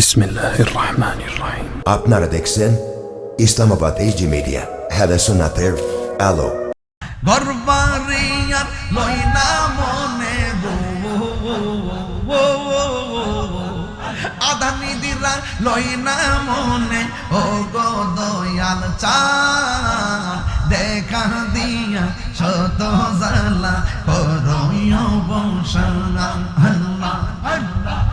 বিসমিল্লাহ রহমান রহিম আপনারা দেখছেন ইসলামাবাদ এইচডি মিডিয়া হ্যালো সোনাতের আলো। গর্বারে আর লয়না মনে আধানি দিরা লয়না মনে ও গো দয়াল চান দেখা দিয়া শত জালা করয় বংশান আল্লাহ আল্লাহ।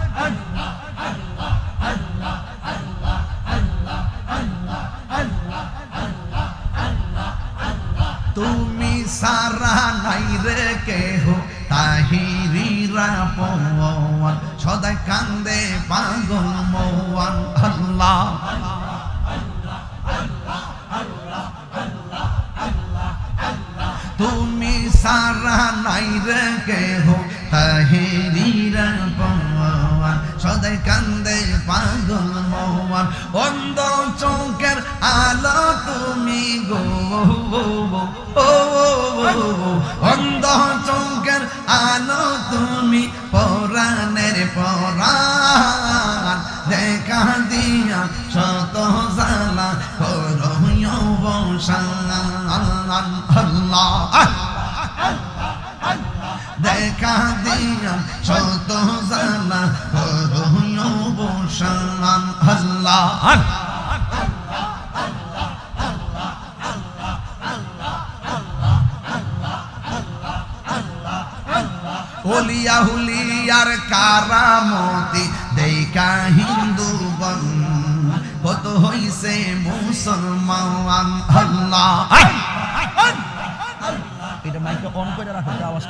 তুমি সারা নাই রে কেহ তাহিরিরা পওয়ান, সদাই কান্দে পাগল মওয়ান। আল্লাহ, তুমি সারা নাই রে কেহ তাহিরিরা oh, oh, oh. হইছে মুসলমান আল্লাহ। এটা মাইকটা অন করে রাখো আওয়াজ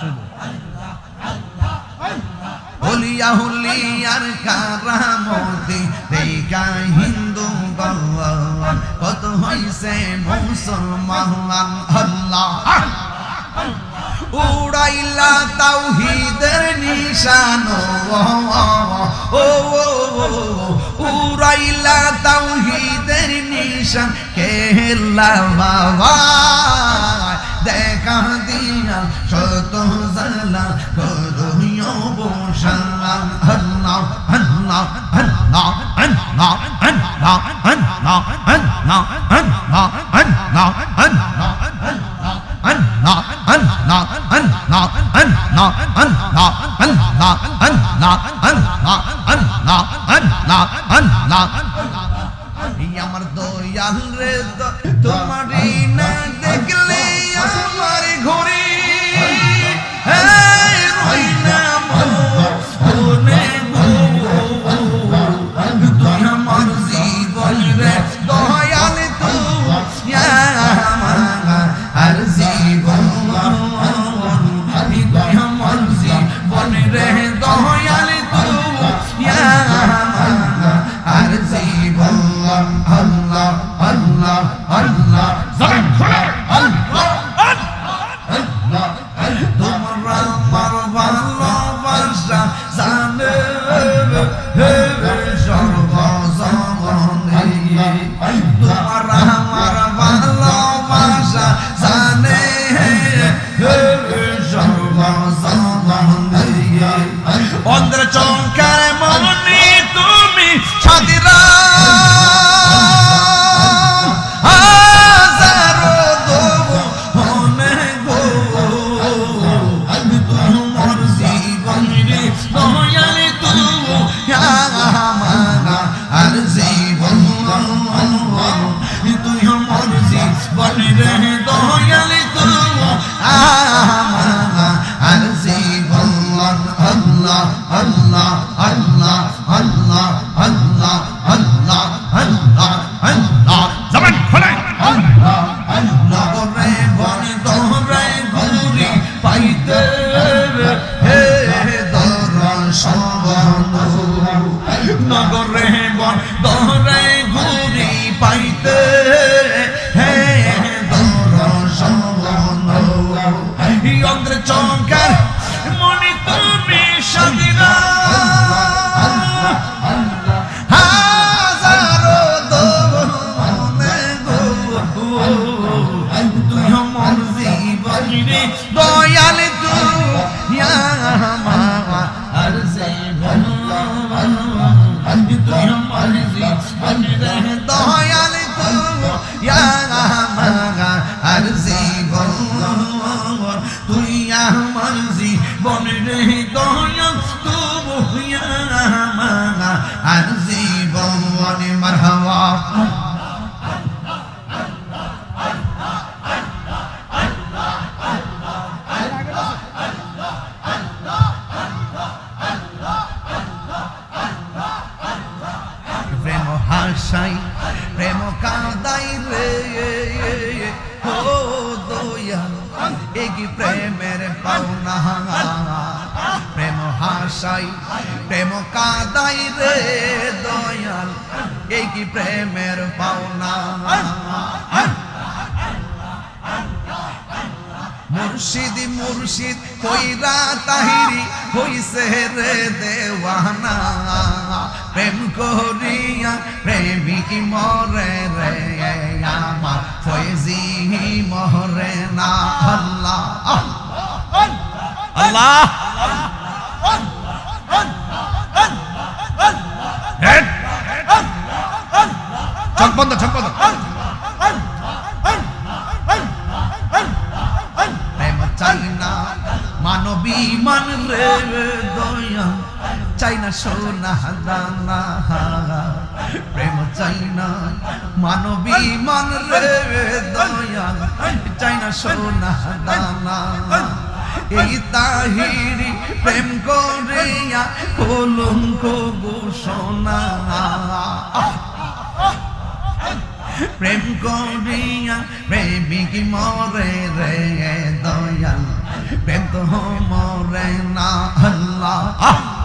হলিয়া হলিয়ার কারামতি দেখা হিন্দু বন কত হইছে মুসলমান? আল্লাহ। উড়াইলা তাওহীদের নিশান। ও উড়াইলা তাওহীদের নিশান। কেলা বাবা, দেখা দিয়া শত জালা করুয় বসান। আল্লাহ আল্লাহ আল্লাহ আল্লাহ আল্লাহ আল্লাহ আল্লাহ আল্লাহ আল্লাহ আমার দয়াল রে তোমারই না দেখলে আমার ঘরে নগরে বন্ধ ভাই প্রেম কাদাই রে দয়াল। এই কি প্রেমের পাওনা? মুর্শিদি, মুর্শিদ কইরা তাহিরি হইছে রে দেওয়ানা। প্রেম করিয়া প্রেমিক মা বন্ধ চোখ বন্ধ। চাই না, মানবী মান রে দয়া। চাই না সোনা, দানা। প্রেম চাই না, মানবী মান রে দয়া। চাই না সোনা, দানা। এই তাহিরি প্রেম করিয়া কলঙ্ক ঘোষণা। প্রেম করিয়া প্রেমিক মরে রে দয়াল। প্রেম তো মরে না আল্লাহ।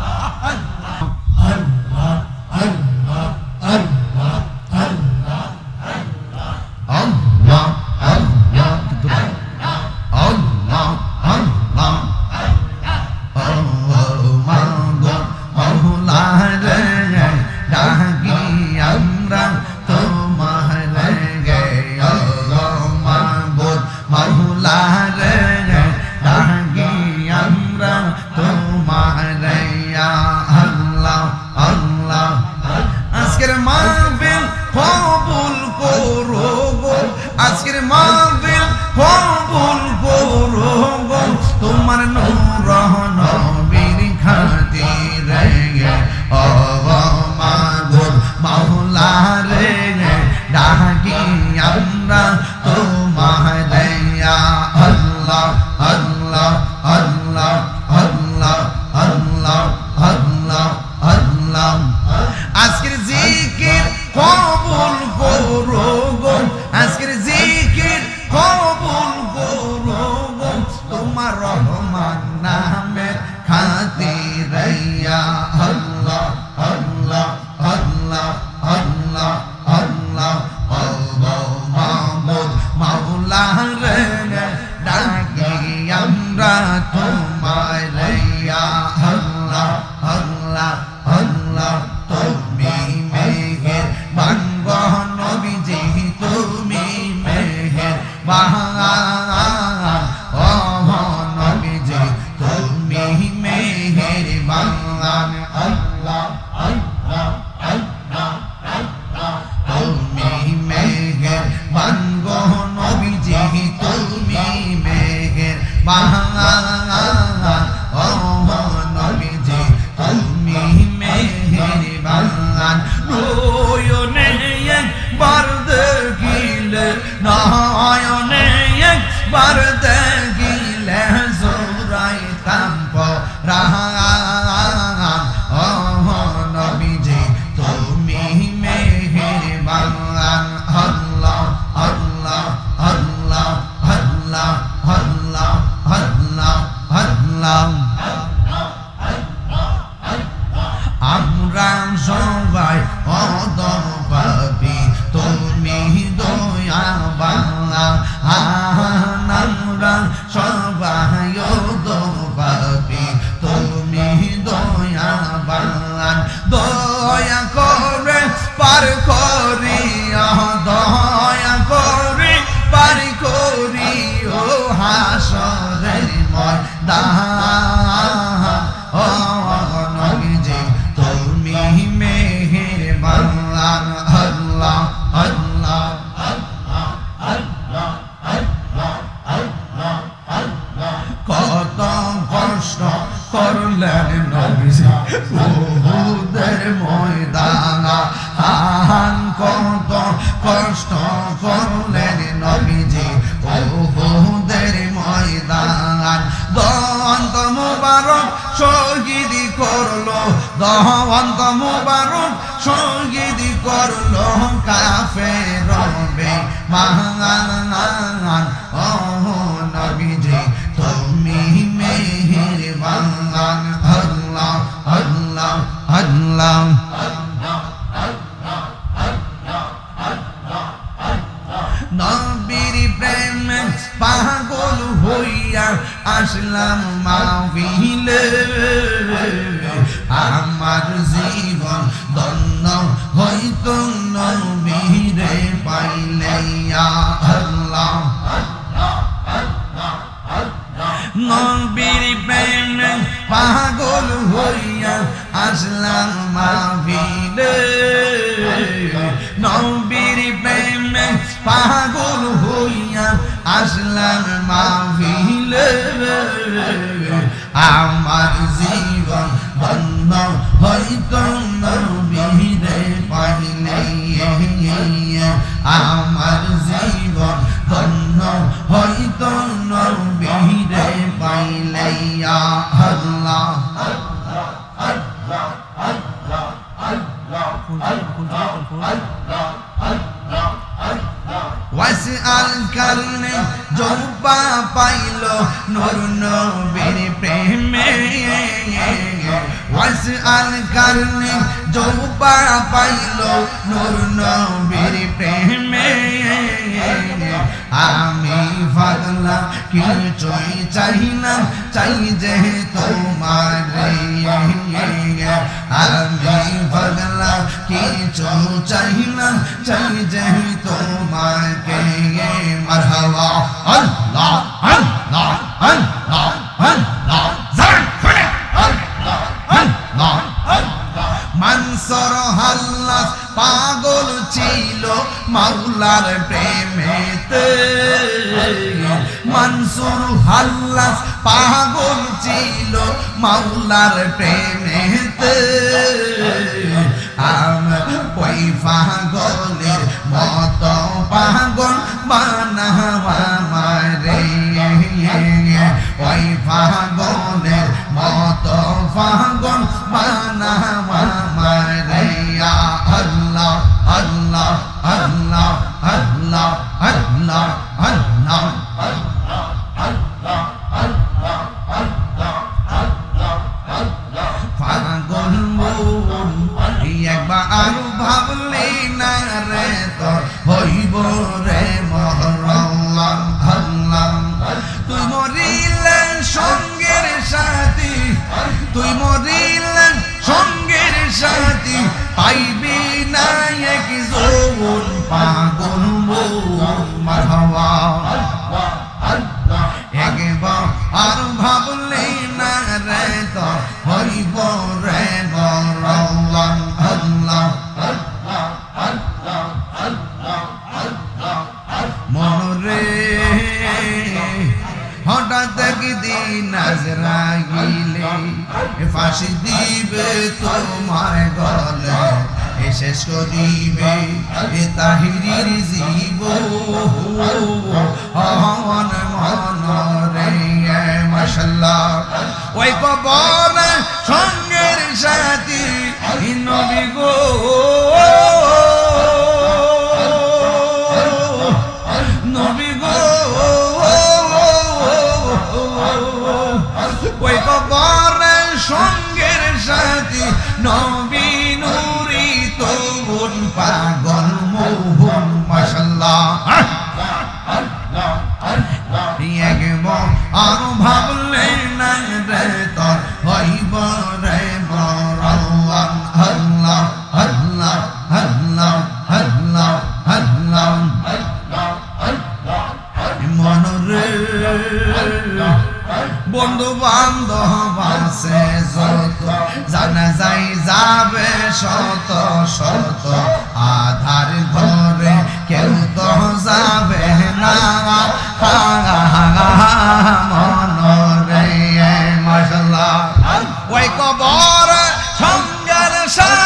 হাসরের ময়দান। in love মাগুলার প্রেমেতে। মনসুর হাল্লাস পাগল ছিল মাওলার প্রেমেতে। আম ওই পাগলের মত পাগল বানাওয়া মারে। ওই পাগলের মত পাগল নবী গো ওই কবরে শোন Sasha.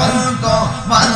বন্ধ মান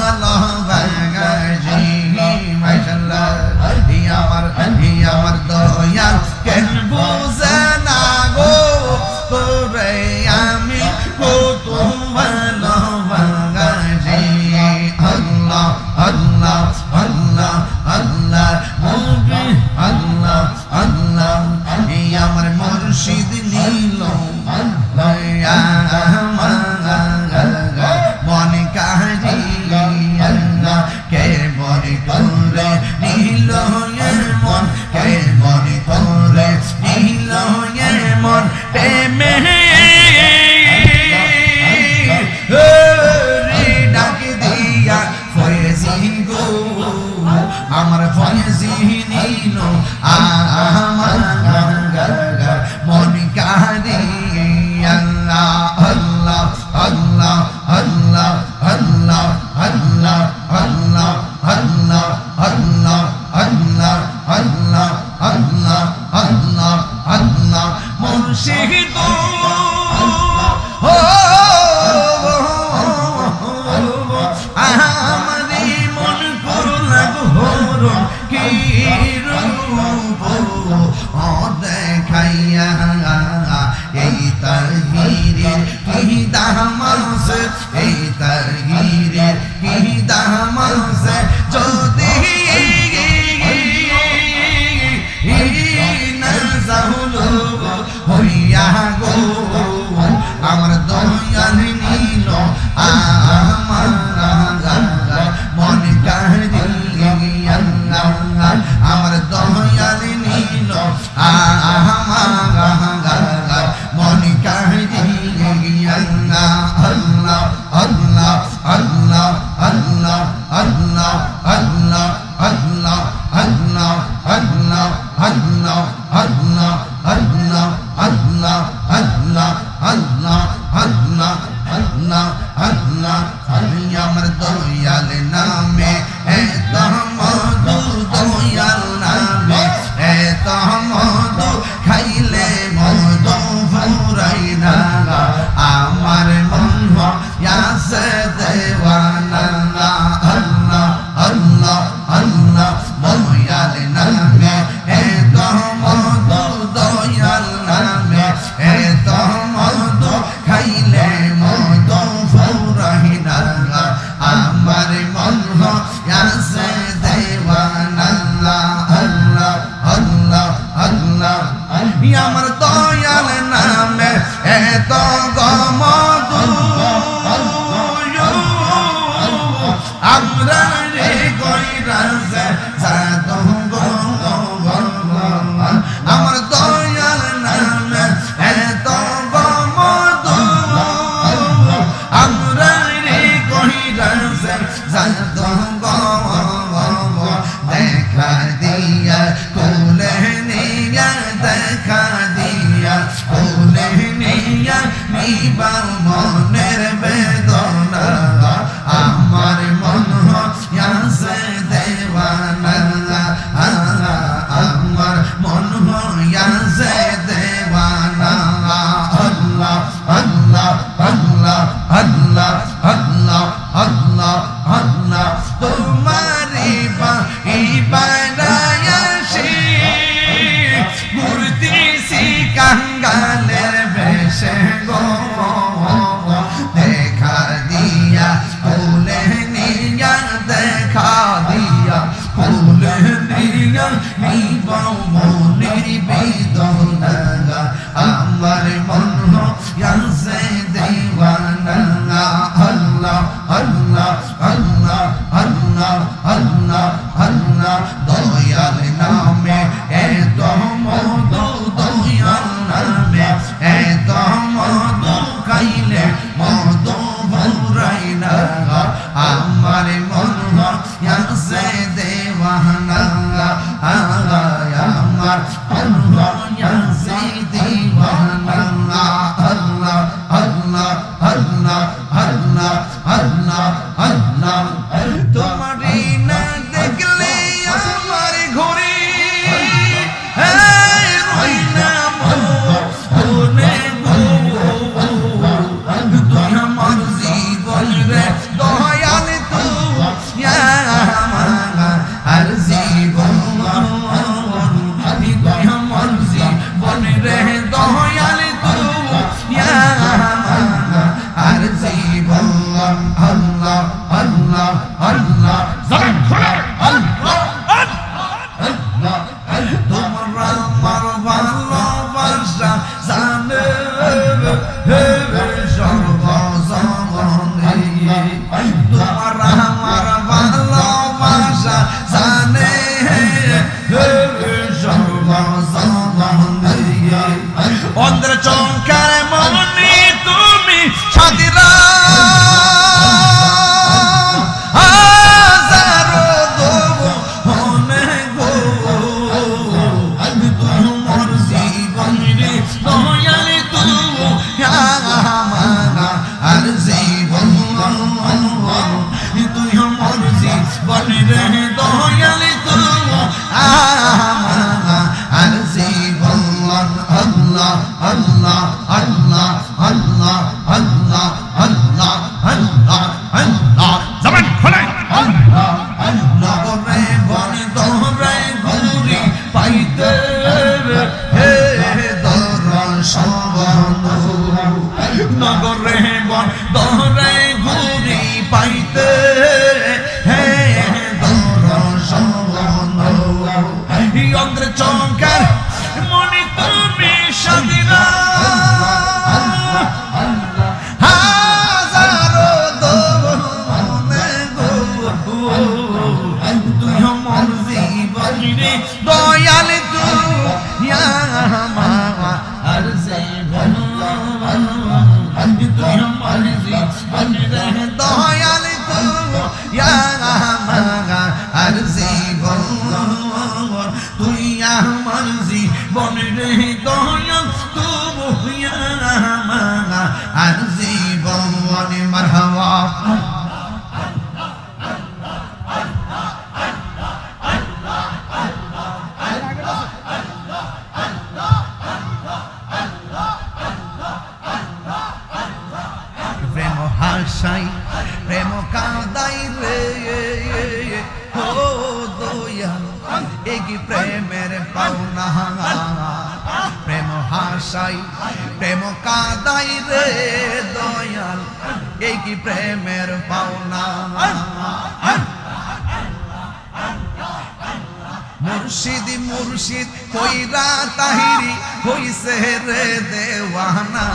মুর্শিদ কইরা তাহিরি, হইছে রে দেওয়ানা।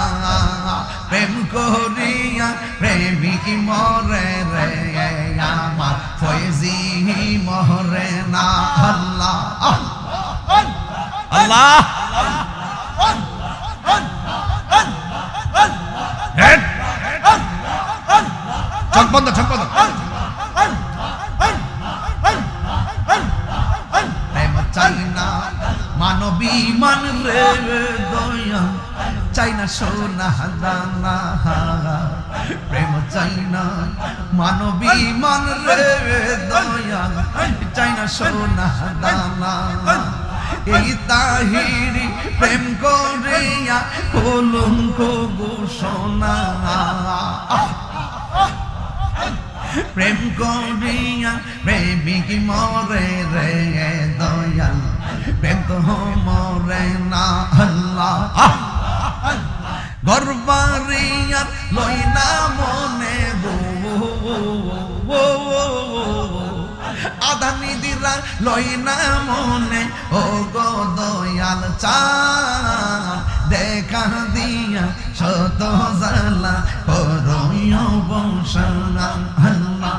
প্রেম করিয়া প্রেমিক মরে রে, আমার ফয়জি মরে না। আল্লাহ আল্লাহ হেড চোখ চাই না সোনা দানা প্রেম চাই না মানবী মান রে দয়া। চাই না সোনা দানা এই তাহিরি প্রেম করিয়া কলঙ্ক ঘোষণা। প্রেম করিয়া প্রেমিক মরে রে দয়াল। প্রেম তো মরে না, আল্লাহ। ঘরবারে আর লইনা মনে আধা নিদিরা লইনা মনে, ও গো দয়াল চান দেখা দিয়া শত জালা করো বংশনা আল্লাহ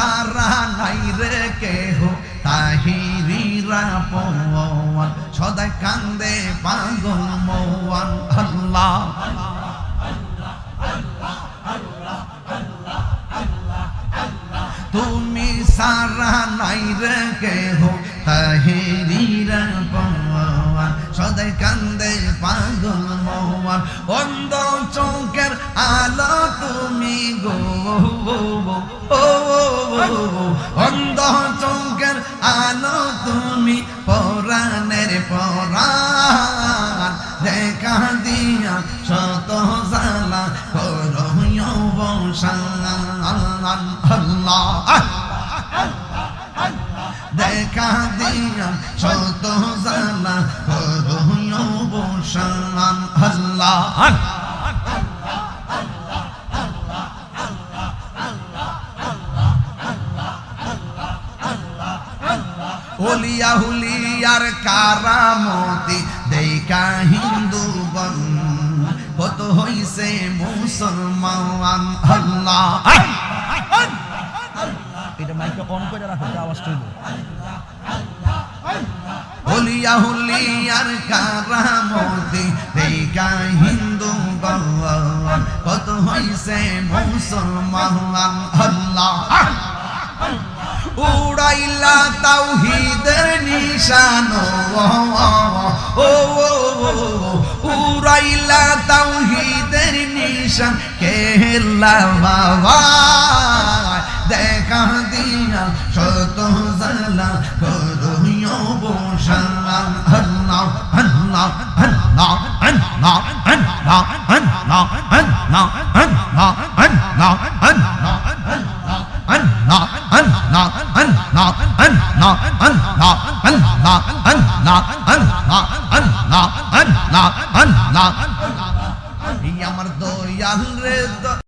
সারা নাই রে কেহ সদাই কান্দে পাগল মওয়ান। আল্লাহ, তুমি সারা নাই রে কেহ তাহিরিরা পওয়ান, সদাই কান্দে পাগল মওয়ান। অন্ধ চৌকের আলো তুমি গো অন্ধ চৌকের আলো তুমি পরাণের পরাণ। দেখা দিয়া শত জালা দেখা দিয়া শত জালা করো হলিয়া হুলিয়ার কারামতি দেখা হিন্দুগণ কত হইছে মুসলমান? আল্লাহ। এটা মাইকটা অন করে রাখো আওয়াজ চলবে হলিয়া হুলিয়ার কারামতি দেখা হিন্দুগণ কত হইছে মুসলমান? আল্লাহ। উড়াইলা তাওহীদের নিশান ও উড়াইলা তাওহীদের নিশান কেলা বাবা দেখা দিয়া শত জালা বসান আল্লাহ আল্লাহ আল্লাহ আল্লাহ আল্লাহ আল্লাহ আল্লাহ আল্লাহ আল্লাহ আল্লাহ আমার দয়াল রে